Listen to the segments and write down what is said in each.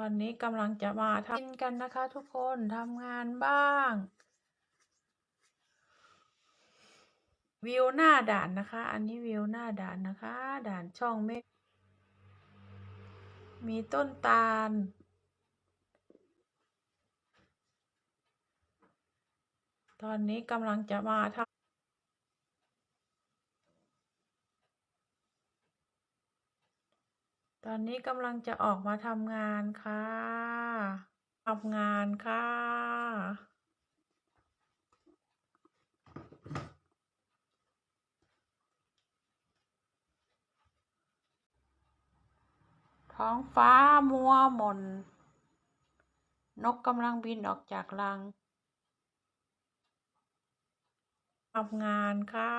ตอนนี้กำลังจะมาทำกินกันนะคะทุกคนทำงานบ้าง วิวหน้าด่านนะคะ อันนี้วิวหน้าด่านนะคะ ด่านช่องเมฆมีต้นตาล ตอนนี้กำลังจะมาท ตอนนี้กำลังจะออกมาทำงานค่ะทำงานค่ะ ท้องฟ้ามัวหม่น นกกำลังบินออกจากรังทำงานค่ะ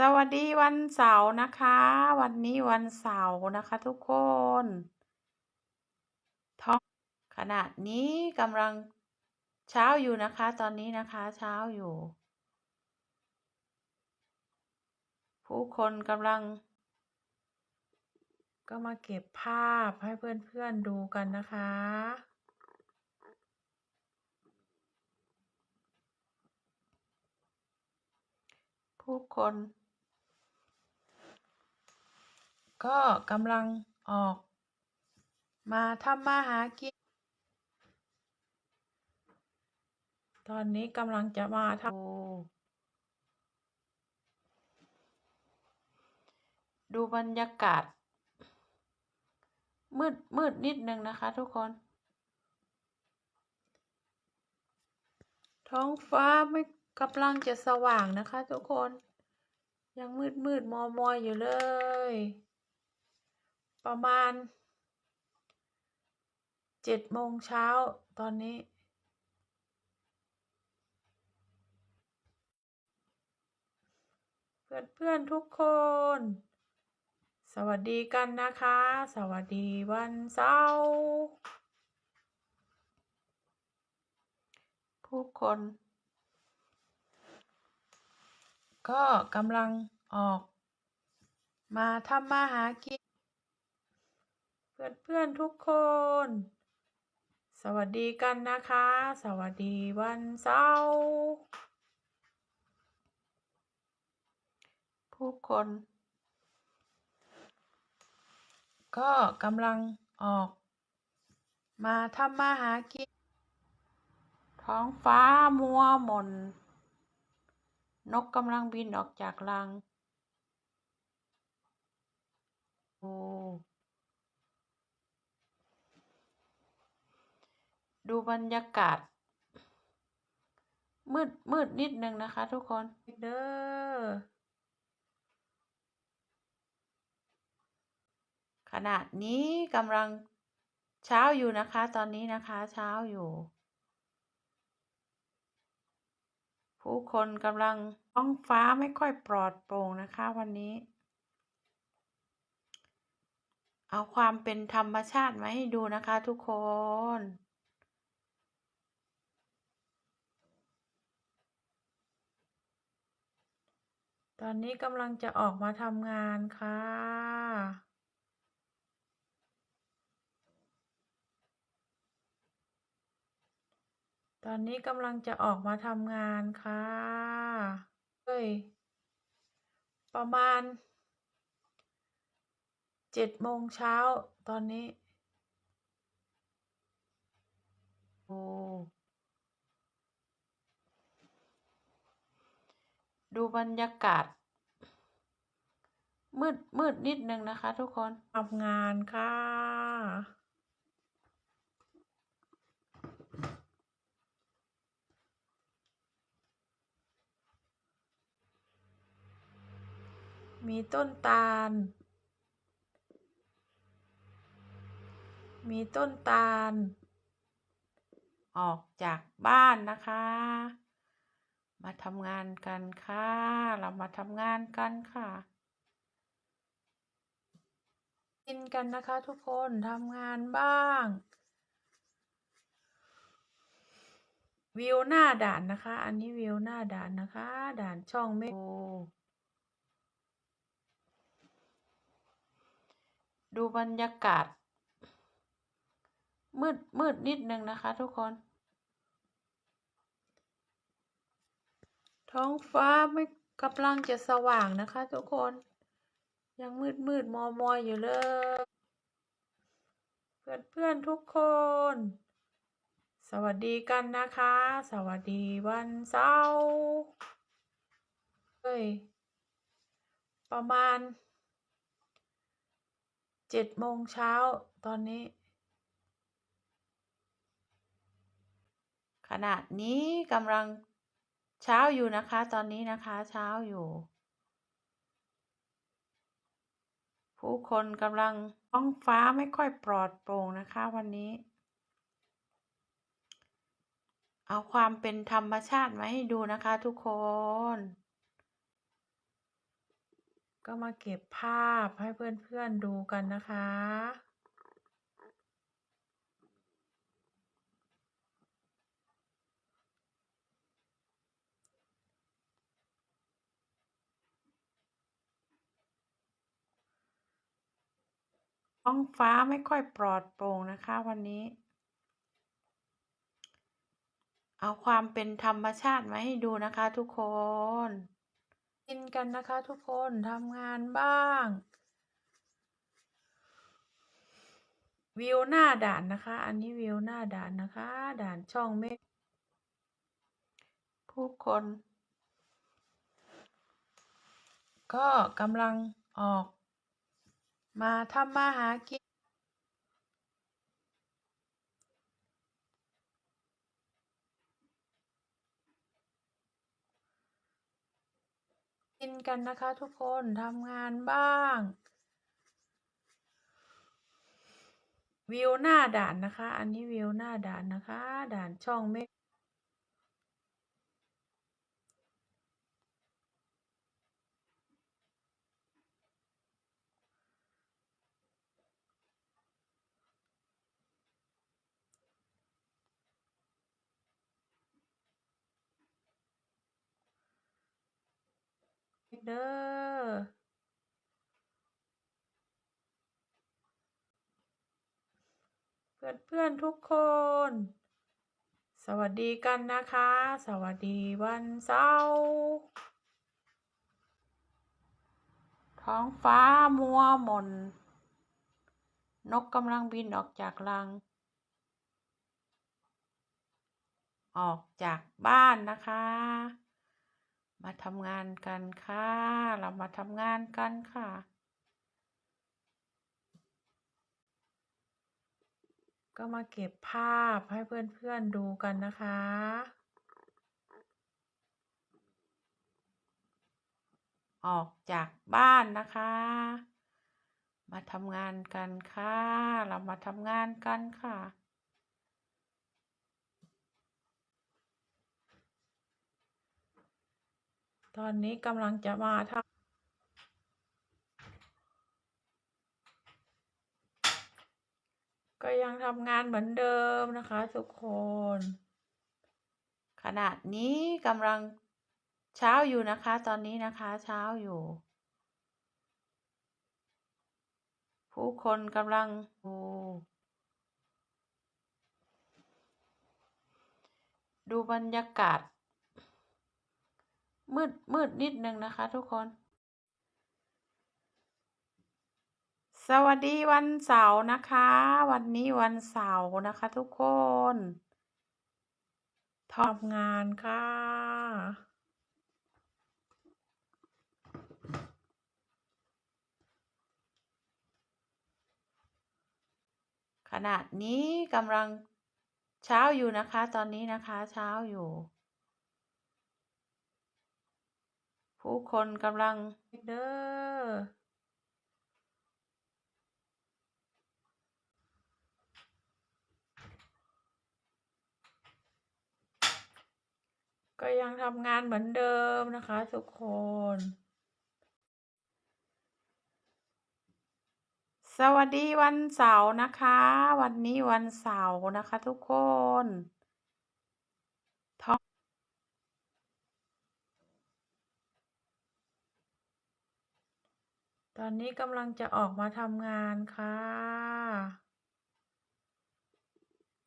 สวัสดีวันเสาร์นะคะ วันนี้วันเสาร์นะคะทุกคนท้องขณะนี้กำลังเช้าอยู่นะคะ ตอนนี้นะคะ เช้าอยู่ ผู้คนกำลัง ก็มาเก็บภาพให้เพื่อนๆดูกันนะคะผู้คน ก็กำลังออก มาทำมาหากิน ตอนนี้กำลังจะมาทำดูบรรยากาศ มืดมืดนิดนึงนะคะทุกคน ท้องฟ้าไม่กำลังจะสว่างนะคะทุกคน ยังมืดมืดมอมอยอยู่เลย ประมาณเจ็ดโมงเช้าตอนนี้เพื่อนเพื่อนๆทุกคน สวัสดีกันนะคะ สวัสดีวันเสาร์ผู้คนก็กำลังออกมาทำมาหากิน เพื่อนเพื่อนทุกคน สวัสดีกันนะคะ สวัสดีวันเสาร์ผู้คน ก็กำลังออก มาทำมาหากิน ท้องฟ้ามัวหม่นนกกำลังบินออกจากรัง โอ้ ดูบรรยากาศ มืดมืดนิดนึงนะคะทุกคนเด้อขณะนี้กำลังเช้าอยู่นะคะ ตอนนี้นะคะเช้าอยู่ ผู้คนกำลังท้องฟ้าไม่ค่อยปลอดโปร่งนะคะวันนี้ เอาความเป็นธรรมชาติมาให้ดูนะคะทุกคน ตอนนี้กำลังจะออกมาทำงานค่ะ ตอนนี้กำลังจะออกมาทำงานค่ะ เฮ้ย ประมาณเจ็ดโมงเช้าตอนนี้ โอ้ ดูบรรยากาศ มืดมืดนิดนึงนะคะ ทุกคนทำงานค่ะ มีต้นตาล มีต้นตาล ออกจากบ้านนะคะ มาทำงานกันค่ะ เรามาทำงานกันค่ะ กินกันนะคะทุกคนทำงานบ้าง วิวหน้าด่านนะคะ อันนี้วิวหน้าด่านนะคะ ด่านช่องเมฆโอดูบรรยากาศ มืดมืดนิดนึงนะคะทุกคน ท้องฟ้าไม่กำลังจะสว่างนะคะ ทุกคน ยังมืดมืดมอมอยอยู่เลย เพื่อนเพื่อนทุกคน สวัสดีกันนะคะ สวัสดีวันเสาร์เฮ้ยประมาณเจ็ดโมงเช้าตอนนี้ขณะนี้กำลัง เช้าอยู่นะคะ ตอนนี้นะคะ เช้าอยู่ ผู้คนกำลังท้องฟ้าไม่ค่อยปลอดโปร่งนะคะ วันนี้ เอาความเป็นธรรมชาติมาให้ดูนะคะ ทุกคน ก็มาเก็บภาพให้เพื่อนๆดูกันนะคะ ท้องฟ้าไม่ค่อยปลอดโปร่งนะคะวันนี้ เอาความเป็นธรรมชาติมาให้ดูนะคะทุกคน กินกันนะคะทุกคนทำงานบ้าง วิวหน้าด่านนะคะ อันนี้วิวหน้าด่านนะคะ ด่านช่องเมฆผู้คน ก็กำลังออก มาทำมาหากินกินกันนะคะทุกคนทำงานบ้าง วิวหน้าด่านนะคะ อันนี้วิวหน้าด่านนะคะ ด่านช่องเมฆ เด้อเพื่อนเพื่อนทุกคน สวัสดีกันนะคะ สวัสดีวันเสาร์ท้องฟ้ามัวหม่นนกกำลังบินออกจากรัง ออกจากบ้านนะคะ มาทำงานกันค่ะ เรามาทำงานกันค่ะ ก็มาเก็บภาพให้เพื่อนๆดูกันนะคะ ออกจากบ้านนะคะ มาทำงานกันค่ะ เรามาทำงานกันค่ะ ตอนนี้กำลังจะมาทำก็ยังทำงานเหมือนเดิมนะคะทุกคนขณะนี้กำลังเช้าอยู่นะคะ ตอนนี้นะคะเช้าอยู่ ผู้คนกำลังโอ้ดูบรรยากาศ มืดมืดนิดนึงนะคะ ทุกคน สวัสดีวันเสาร์นะคะ วันนี้วันเสาร์นะคะ ทุกคนทำงานค่ะขณะนี้กำลังเช้าอยู่นะคะ ตอนนี้นะคะ เช้าอยู่ ผู้คนกำลังเด้อก็ยังทำงานเหมือนเดิมนะคะทุกคน สวัสดีวันเสาร์นะคะ วันนี้วันเสาร์นะคะทุกคน ตอนนี้กำลังจะออกมาทำงานค่ะ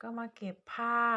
ก็มาเก็บภาพ